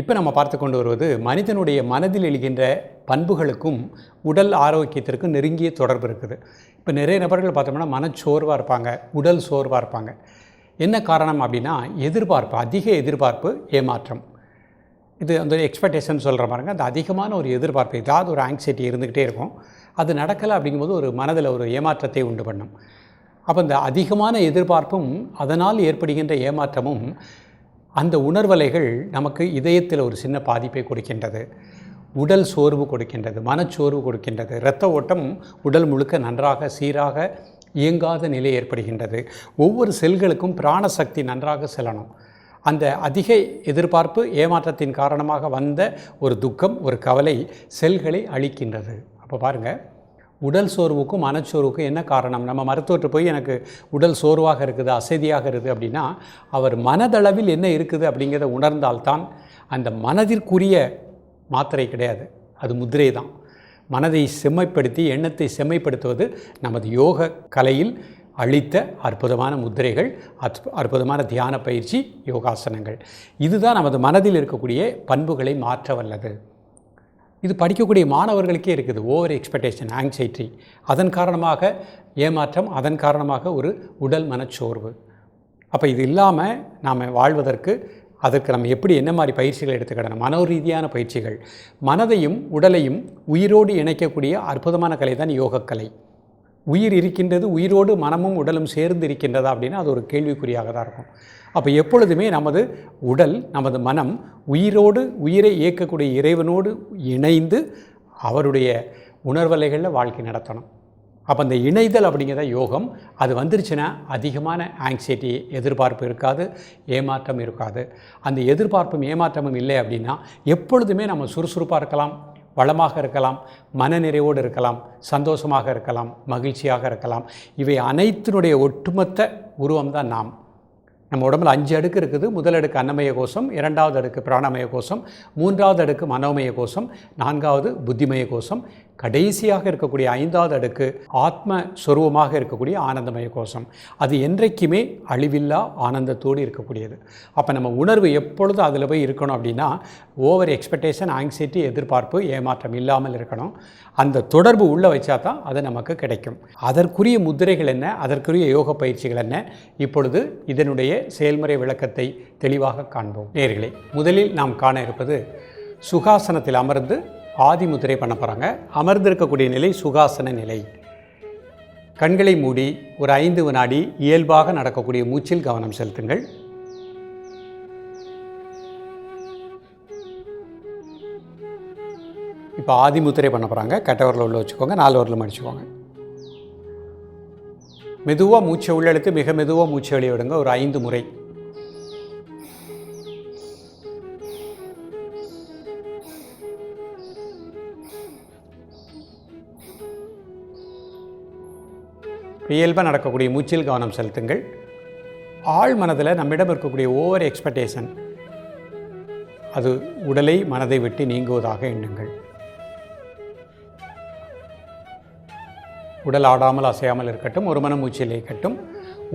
இப்போ நம்ம பார்த்து கொண்டு வருவது மனிதனுடைய மனதில் எழுகின்ற பண்புகளுக்கும் உடல் ஆரோக்கியத்திற்கும் நெருங்கிய தொடர்பு இருக்குது. இப்போ நிறைய நபர்கள் பார்த்தோம்னா மனச்சோர்வாக இருப்பாங்க உடல் சோர்வாக இருப்பாங்க. என்ன காரணம் அப்படின்னா எதிர்பார்ப்பு அதிக எதிர்பார்ப்பு ஏமாற்றம். இது அந்த எக்ஸ்பெக்டேஷன் சொல்கிற மாதிரிங்க அந்த அதிகமான ஒரு எதிர்பார்ப்பு ஏதாவது ஒரு ஆங்ஸைட்டி இருந்துக்கிட்டே இருக்கும். அது நடக்கலை அப்படிங்கும்போது ஒரு மனதில் ஒரு ஏமாற்றத்தை உண்டு பண்ணும். அப்போ இந்த அதிகமான எதிர்பார்ப்பும் அதனால் ஏற்படுகின்ற ஏமாற்றமும் அந்த உணர்வலைகள் நமக்கு இதயத்தில் ஒரு சின்ன பாதிப்பை கொடுக்கின்றது. உடல் சோர்வு கொடுக்கின்றது மனச்சோர்வு கொடுக்கின்றது. இரத்த ஓட்டம் உடல் முழுக்க நன்றாக சீராக இயங்காத நிலை ஏற்படுகின்றது. ஒவ்வொரு செல்களுக்கும் பிராணசக்தி நன்றாக செல்லணும். அந்த அதிக எதிர்பார்ப்பு ஏமாற்றத்தின் காரணமாக வந்த ஒரு துக்கம் ஒரு கவலை செல்களை அழிக்கின்றது. அப்போ பாருங்கள் உடல் சோர்வுக்கும் மனச்சோர்வுக்கும் என்ன காரணம்? நம்ம மருத்துவர்கிட்ட போய் எனக்கு உடல் சோர்வாக இருக்குது அசதியாக இருக்குது அப்படின்னா அவர் மனதளவில் என்ன இருக்குது அப்படிங்கிறத உணர்ந்தால்தான் அந்த மனதிற்குரிய மாத்திரை கிடையாது. அது முதிரை தான். மனதை செம்மைப்படுத்தி எண்ணத்தை செம்மைப்படுத்துவது நமது யோக கலையில் அளித்த அற்புதமான முத்திரைகள் அற்புதமான தியான பயிற்சி யோகாசனங்கள். இதுதான் நமது மனதில் இருக்கக்கூடிய பண்புகளை மாற்ற வல்லது இது படிக்கக்கூடிய மாணவர்களுக்கே இருக்குது. ஓவர் எக்ஸ்பெக்டேஷன் ஆங்ஸைட்டி அதன் காரணமாக ஏமாற்றம் அதன் காரணமாக ஒரு உடல் மனச்சோர்வு. அப்போ இது இல்லாமல் நாம் வாழ்வதற்கு அதற்கு நம்ம எப்படி என்ன மாதிரி பயிற்சிகள் எடுத்துக்கிடணும்? மனோ ரீதியான பயிற்சிகள். மனதையும் உடலையும் உயிரோடு இணைக்கக்கூடிய அற்புதமான கலை தான் யோகக்கலை. உயிர் இருக்கின்றது உயிரோடு மனமும் உடலும் சேர்ந்து இருக்கின்றதா அப்படின்னா அது ஒரு கேள்விக்குறியாக தான் இருக்கும். அப்போ எப்பொழுதுமே நமது உடல் நமது மனம் உயிரோடு உயிரை இயக்கக்கூடிய இறைவனோடு இணைந்து அவருடைய உணர்வலைகளில் வாழ்க்கை நடத்தணும். அப்போ அந்த இணைதல் அப்படிங்கிறத யோகம் அது வந்துருச்சுன்னா அதிகமான ஆங்ஸைட்டி எதிர்பார்ப்பு இருக்காது ஏமாற்றம் இருக்காது. அந்த எதிர்பார்ப்பும் ஏமாற்றமும் இல்லை அப்படின்னா எப்பொழுதுமே நம்ம சுறுசுறுப்பாக இருக்கலாம் வளமாக இருக்கலாம் மனநிறைவோடு இருக்கலாம் சந்தோஷமாக இருக்கலாம் மகிழ்ச்சியாக இருக்கலாம். இவை அனைத்தினுடைய ஒட்டுமொத்த உருவம்தான் நாம். நம்ம உடம்புல அஞ்சு அடுக்கு இருக்குது. முதல் அடுக்கு அன்னமய கோஷம் இரண்டாவது அடுக்கு பிராணமய கோஷம் மூன்றாவது அடுக்கு மனோமய கோஷம் நான்காவது புத்திமய கோஷம். கடைசியாக இருக்கக்கூடிய ஐந்தாவது அடுக்கு ஆத்ம சொருவமாக இருக்கக்கூடிய ஆனந்தமய கோஷம். அது என்றைக்குமே அழிவில்லா ஆனந்தத்தோடு இருக்கக்கூடியது. அப்போ நம்ம உணர்வு எப்பொழுதும் அதில் போய் இருக்கணும் அப்படின்னா ஓவர் எக்ஸ்பெக்டேஷன் ஆங்ஸைட்டி எதிர்பார்ப்பு ஏமாற்றம் இல்லாமல் இருக்கணும். அந்த தொடர்பு உள்ளே வச்சா தான் அது நமக்கு கிடைக்கும். அதற்குரிய முத்திரைகள் என்ன? அதற்குரிய யோக பயிற்சிகள் என்ன? இப்பொழுது இதனுடைய செயல்முறை விளக்கத்தை தெளிவாக காண்போம். நேர்களே முதலில் நாம் காண இருப்பது சுகாசனத்தில் அமர்ந்து ஆதி முத்திரை பண்ண போகிறாங்க அமர்ந்திருக்கக்கூடிய நிலை சுகாசன நிலை. கண்களை மூடி ஒரு ஐந்து வினாடி இயல்பாக நடக்கக்கூடிய மூச்சில் கவனம் செலுத்துங்கள். இப்போ ஆதி முத்திரை பண்ண போகிறாங்க கட்டவரில் உள்ள வச்சுக்கோங்க நாலு வரலும் அடிச்சுக்கோங்க. மெதுவாக மூச்சை உள்ளழுக்கு மிக மெதுவாக மூச்சை வெளியே விடுங்க. ஒரு ஐந்து முறை. இயல்பாக நடக்கக்கூடிய மூச்சில் கவனம் செலுத்துங்கள். ஆழ் மனதில் நம்மிடம் இருக்கக்கூடிய ஓவர் எக்ஸ்பெக்டேஷன் அது உடலை மனதை விட்டு நீங்குவதாக எண்ணுங்கள். உடல் ஆடாமல் அசையாமல் இருக்கட்டும் ஒரு மன மூச்சில் இருக்கட்டும்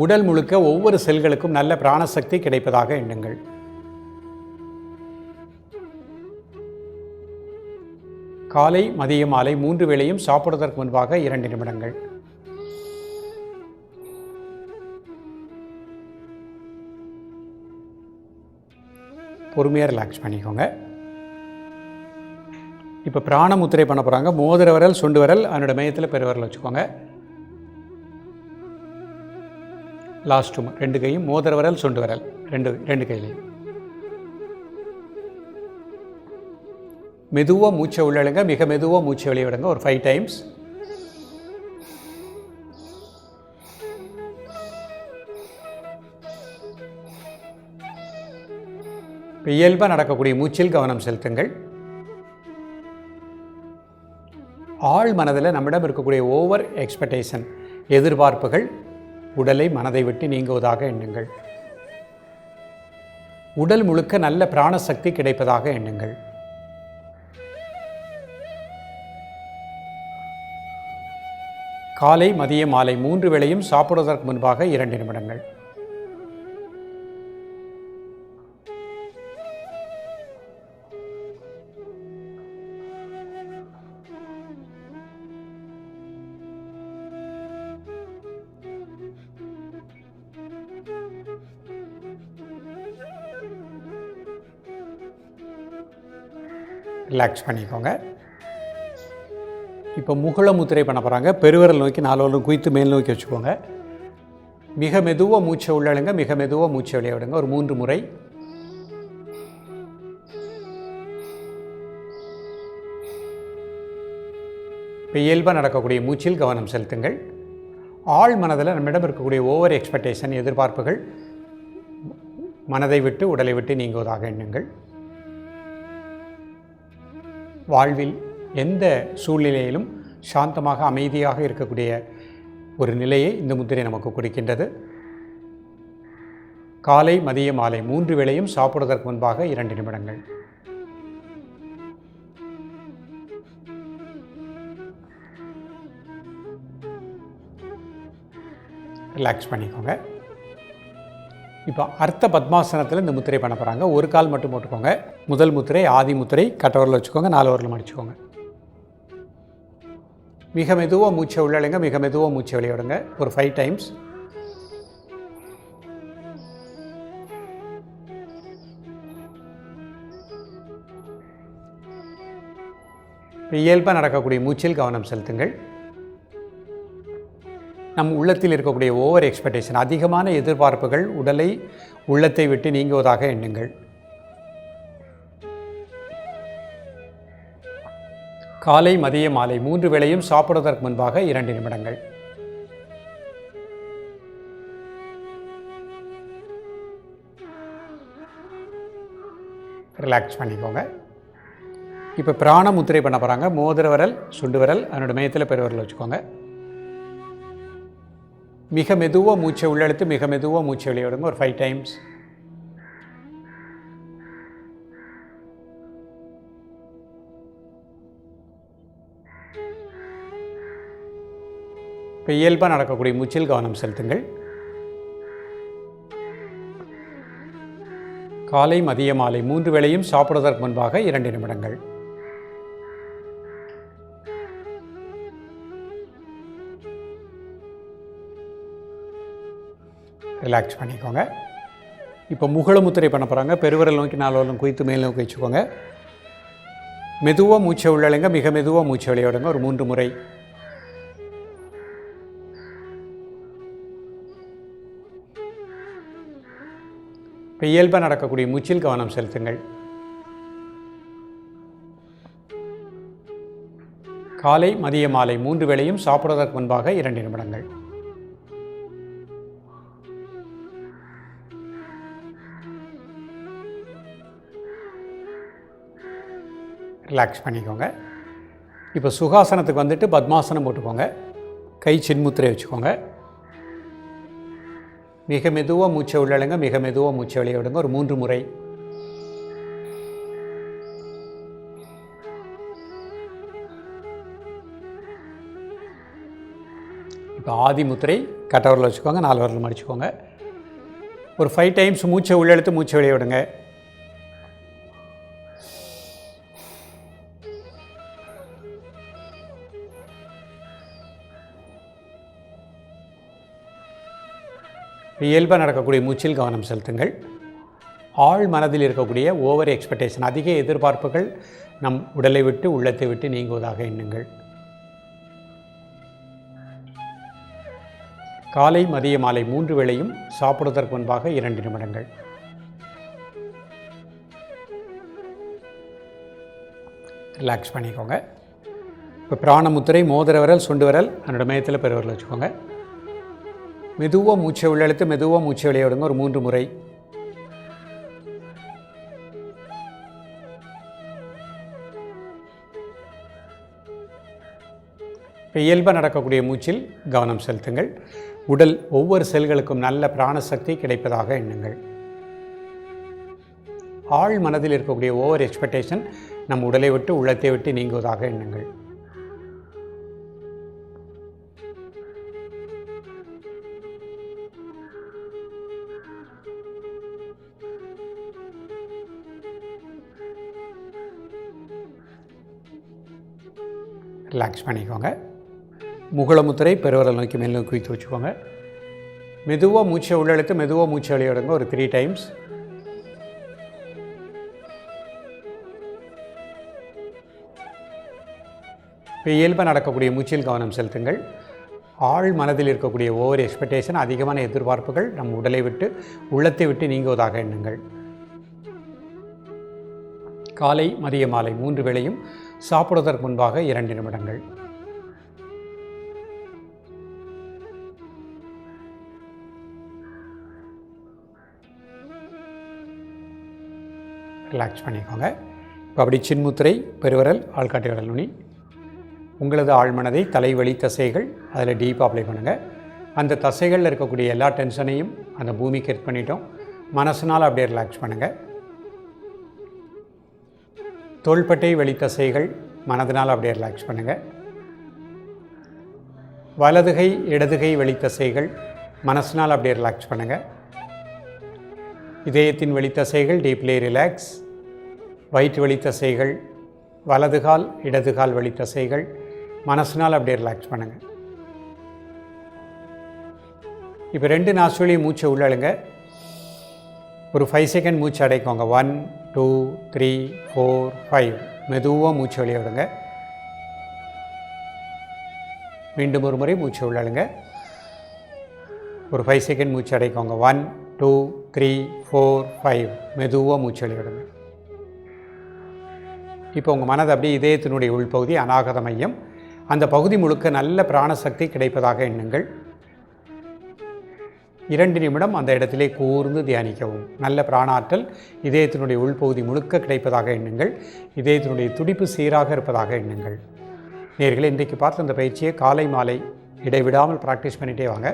உடல் முழுக்க ஒவ்வொரு செல்களுக்கும் நல்ல பிராணசக்தி கிடைப்பதாக எண்ணுங்கள். காலை மதிய மாலை மூன்று வேளையும் சாப்பிடுவதற்கு முன்பாக இரண்டு நிமிடங்கள். பொறுமையாக ரிலாக்ஸ் பண்ணிக்கோங்க. இப்போ பிராண முத்திரை பண்ண போகிறாங்க மோதிர விரல் சுண்டு விரல் அதனோட மையத்தில் பெருவரல் வச்சுக்கோங்க. லாஸ்ட் ரெண்டு கையும் மோதிர விரல் சுண்டு விரல். ரெண்டு ரெண்டு கையிலையும். மெதுவாக மூச்சை உள்ளழுங்க மிக மெதுவாக மூச்சை வெளியே விடுங்க. ஒரு ஃபைவ் டைம்ஸ் இயல்பாக நடக்கக்கூடிய மூச்சில் கவனம் செலுத்துங்கள். ஆழ் மனதில் நம்மிடம் இருக்கக்கூடிய ஓவர் எக்ஸ்பெக்டேஷன் எதிர்பார்ப்புகள் உடலை மனதை விட்டு நீங்குவதாக எண்ணுங்கள். உடல் முழுக்க நல்ல பிராணசக்தி கிடைப்பதாக எண்ணுங்கள். காலை மதிய மாலை மூன்று வேளையும் சாப்பிடுவதற்கு முன்பாக இரண்டு நிமிடங்கள். ரிலாக்ஸ் பண்ணிக்கோங்க. இப்போ முகுள முத்திரை பண்ண போகிறாங்க பெருவிரல் நோக்கி நாலு குயித்து மேல் நோக்கி வச்சுக்கோங்க. மிக மெதுவாக மூச்சை உள்ளழுங்க மிக மெதுவாக மூச்சை வெளியே விடுங்க. ஒரு மூன்று முறை. இப்போ இயல்பாக நடக்கக்கூடிய மூச்சில் கவனம் செலுத்துங்கள். ஆழ் மனதில் நம்மிடம் இருக்கக்கூடிய ஓவர் எக்ஸ்பெக்டேஷன் எதிர்பார்ப்புகள் மனதை விட்டு உடலை விட்டு நீங்குவதாக எண்ணுங்கள். வாழ்வில் எந்த சூழ்நிலையிலும் சாந்தமாக அமைதியாக இருக்கக்கூடிய ஒரு நிலையை இந்த முத்திரை நமக்கு கொடுக்கின்றது. காலை மதிய மாலை மூன்று வேளையும் சாப்பிடுவதற்கு முன்பாக இரண்டு நிமிடங்கள். ரிலாக்ஸ் பண்ணிக்கோங்க. இப்போ அர்த்த பத்மாசனத்தில் இந்த முத்திரை பண்ண போகிறாங்க ஒரு கால் மட்டும் போட்டுக்கோங்க. முதல் முத்திரை ஆதி முத்திரை கட்டவரில் வச்சுக்கோங்க நாலு வரல அடிச்சுக்கோங்க. மிக மெதுவாக மூச்சை உள்ளழுங்க மிக மெதுவாக மூச்சை விளையாடுங்க ஒரு ஃபைவ் டைம்ஸ் இயல்பாக நடக்கக்கூடிய மூச்சில் கவனம் செலுத்துங்கள். நம் உள்ளத்தில் இருக்கக்கூடிய ஓவர் எக்ஸ்பெக்டேஷன் அதிகமான எதிர்பார்ப்புகள் உடலை உள்ளத்தை விட்டு நீங்குவதாக எண்ணுங்கள். காலை மதிய மாலை மூன்று வேளையும் சாப்பிடுவதற்கு முன்பாக இரண்டு நிமிடங்கள். ரிலாக்ஸ் பண்ணிக்கோங்க. இப்போ பிராண முத்திரை பண்ண போகிறாங்க மோதிர விரல் சுண்டு விரல் அதனோட மையத்தில் பெருவரல் வச்சுக்கோங்க. மிக மெதுவாக மூச்சை உள்ளெழுத்து மிக மெதுவாக மூச்சை வெளியே விடுங்க. ஒரு ஃபைவ் டைம்ஸ் இப்போ இயல்பாக நடக்கக்கூடிய மூச்சில் கவனம் செலுத்துங்கள். காலை மதிய மாலை மூன்று வேளையும் சாப்பிடுவதற்கு முன்பாக இரண்டு நிமிடங்கள். ரிலாக்ஸ் பண்ணிக்கோங்க. இப்போ முகுள முத்திரை பண்ண போகிறாங்க பெருவிரல் நோக்கி நாலு குயித்து மேல் நோக்கி வச்சுக்கோங்க. மெதுவாக மூச்சை உள்ளழுங்க. மிக மெதுவாக மூச்சை விளையாடுங்க ஒரு மூன்று முறை. இப்போ இயல்பாக நடக்கக்கூடிய மூச்சில் கவனம் செலுத்துங்கள். காலை மதிய மாலை மூன்று வேளையும் சாப்பிடுவதற்கு முன்பாக இரண்டு நிமிடங்கள். ரிலாக்ஸ் பண்ணிக்கோங்க. இப்போ சுகாசனத்துக்கு வந்துட்டு பத்மாசனம் போட்டுக்கோங்க. கை சின்முத்திரை வச்சுக்கோங்க. மிக மெதுவாக மூச்சை உள்ளழுங்க மிக மெதுவாக மூச்சை வெளியே விடுங்க. ஒரு மூன்று முறை. இப்போ ஆதி முத்திரை கட்டவரில் வச்சுக்கோங்க நாலு வரல மடிச்சுக்கோங்க. ஒரு ஃபைவ் டைம்ஸ் மூச்சை உள்ளெழுத்து மூச்சை வெளியே விடுங்க. இயல்பாக நடக்கக்கூடிய மூச்சில் கவனம் செலுத்துங்கள். ஆழ் மனதில் இருக்கக்கூடிய ஓவர் எக்ஸ்பெக்டேஷன் அதிக எதிர்பார்ப்புகள் நம் உடலை விட்டு உள்ளத்தை விட்டு நீங்குவதாக எண்ணுங்கள். காலை மதிய மாலை மூன்று வேளையும் சாப்பிடுவதற்கு முன்பாக இரண்டு நிமிடங்கள். ரிலாக்ஸ் பண்ணிக்கோங்க. இப்போ பிராணமுத்திரை மோதிர விரல் சுண்டு விரல் அதனோட மையத்தில் பெருவரில் வச்சுக்கோங்க. மெதுவாக மூச்சை உள்ளெழுத்து மெதுவாக மூச்சை விளையாடுங்க ஒரு மூன்று முறை. இயல்பாக நடக்கக்கூடிய மூச்சில் கவனம் செலுத்துங்கள். உடல் ஒவ்வொரு செல்களுக்கும் நல்ல பிராணசக்தி கிடைப்பதாக எண்ணுங்கள். ஆள் மனதில் இருக்கக்கூடிய ஓவர் எக்ஸ்பெக்டேஷன் நம் உடலை விட்டு உள்ளத்தை விட்டு நீங்குவதாக எண்ணுங்கள். ரிலாக்ஸ் பண்ணிக்கோங்க. முகுளமுத்திரை பெருவரல் நோக்கி மேல் நோக்கி வைத்து வச்சுக்கோங்க. மெதுவாக மூச்சை உள்ளெழுத்து மெதுவாக மூச்சை வெளியிடுங்க ஒரு த்ரீ டைம்ஸ் இப்போ இயல்பாக நடக்கக்கூடிய மூச்சில் கவனம் செலுத்துங்கள். ஆழ் மனதில் இருக்கக்கூடிய ஒவ்வொரு எக்ஸ்பெக்டேஷன் அதிகமான எதிர்பார்ப்புகள் நம் உடலை விட்டு உள்ளத்தை விட்டு நீங்குவதாக எண்ணுங்கள். காலை மதிய மாலை மூன்று வேளையும் சாப்பிடுவதற்கு முன்பாக இரண்டு நிமிடங்கள். ரிலாக்ஸ் பண்ணிக்கோங்க. இப்போ அப்படி சின்முத்திரை பெருவரல் ஆள்காட்டி விரல் நுனி. உங்களது ஆழ்மனதை தலைவலி தசைகள் அதில் டீப்பாக அப்ளை பண்ணுங்கள் அந்த தசைகளில் இருக்கக்கூடிய எல்லா டென்ஷனையும் அந்த பூமிக்கு எட் பண்ணிட்டோம். மனசுனால் அப்படியே ரிலாக்ஸ் பண்ணுங்கள் தோள்பட்டை வெளித்தசைகள் மனதினால் அப்படியே ரிலாக்ஸ் பண்ணுங்கள் வலதுகை இடதுகை வெளித்தசைகள் மனசினால் அப்படியே ரிலாக்ஸ் பண்ணுங்கள் இதயத்தின் வெளித்தசைகள் டீப்லி ரிலாக்ஸ் வயிற்று வெளித்தசைகள் வலதுகால் இடதுகால் வெளித்தசைகள் மனசினால் அப்படியே ரிலாக்ஸ் பண்ணுங்கள் இப்போ ரெண்டு நாசுலையும் மூச்சை உள்ளழுங்க ஒரு ஃபைவ் செகண்ட் மூச்சு அடைக்கோங்க. One two three four five மெதுவாக மூச்சு வெளியே விடுங்க. மீண்டும் ஒரு முறை மூச்சு உள்ளழுங்க ஒரு ஃபைவ் செகண்ட் மூச்சு அடைக்கோங்க. One two three four five மெதுவாக மூச்சு வெளியே இப்போ உங்கள் மனது அப்படியே இதயத்தினுடைய உள்பகுதி அநாகத மையம். அந்த பகுதி முழுக்க நல்ல பிராணசக்தி கிடைப்பதாக எண்ணுங்கள். இரண்டு நிமிடம் அந்த இடத்திலே கூர்ந்து தியானிக்கவும். நல்ல பிராணாற்றல் இதயத்தினுடைய உள்பகுதி முழுக்க கிடைப்பதாக எண்ணுங்கள். இதயத்தினுடைய துடிப்பு சீராக இருப்பதாக எண்ணுங்கள். நேர்களை இன்றைக்கு பார்த்த அந்த பயிற்சியை காலை மாலை இடைவிடாமல் ப்ராக்டிஸ் பண்ணிகிட்டே வாங்க.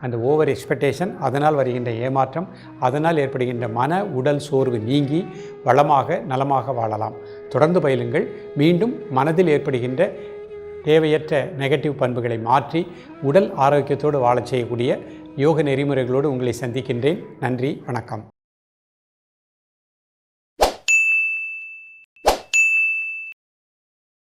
அந்த ஓவர் எக்ஸ்பெக்டேஷன் அதனால் வருகின்ற ஏமாற்றம் அதனால் ஏற்படுகின்ற மன உடல் சோர்வு நீங்கி வளமாக நலமாக வாழலாம். தொடர்ந்து பயிலுங்கள். மீண்டும் மனதில் ஏற்படுகின்ற தேவையற்ற நெகட்டிவ் பண்புகளை மாற்றி உடல் ஆரோக்கியத்தோடு வாழச் செய்யக்கூடிய யோக நெறிமுறைகளோடு உங்களை சந்திக்கின்றேன். நன்றி வணக்கம்.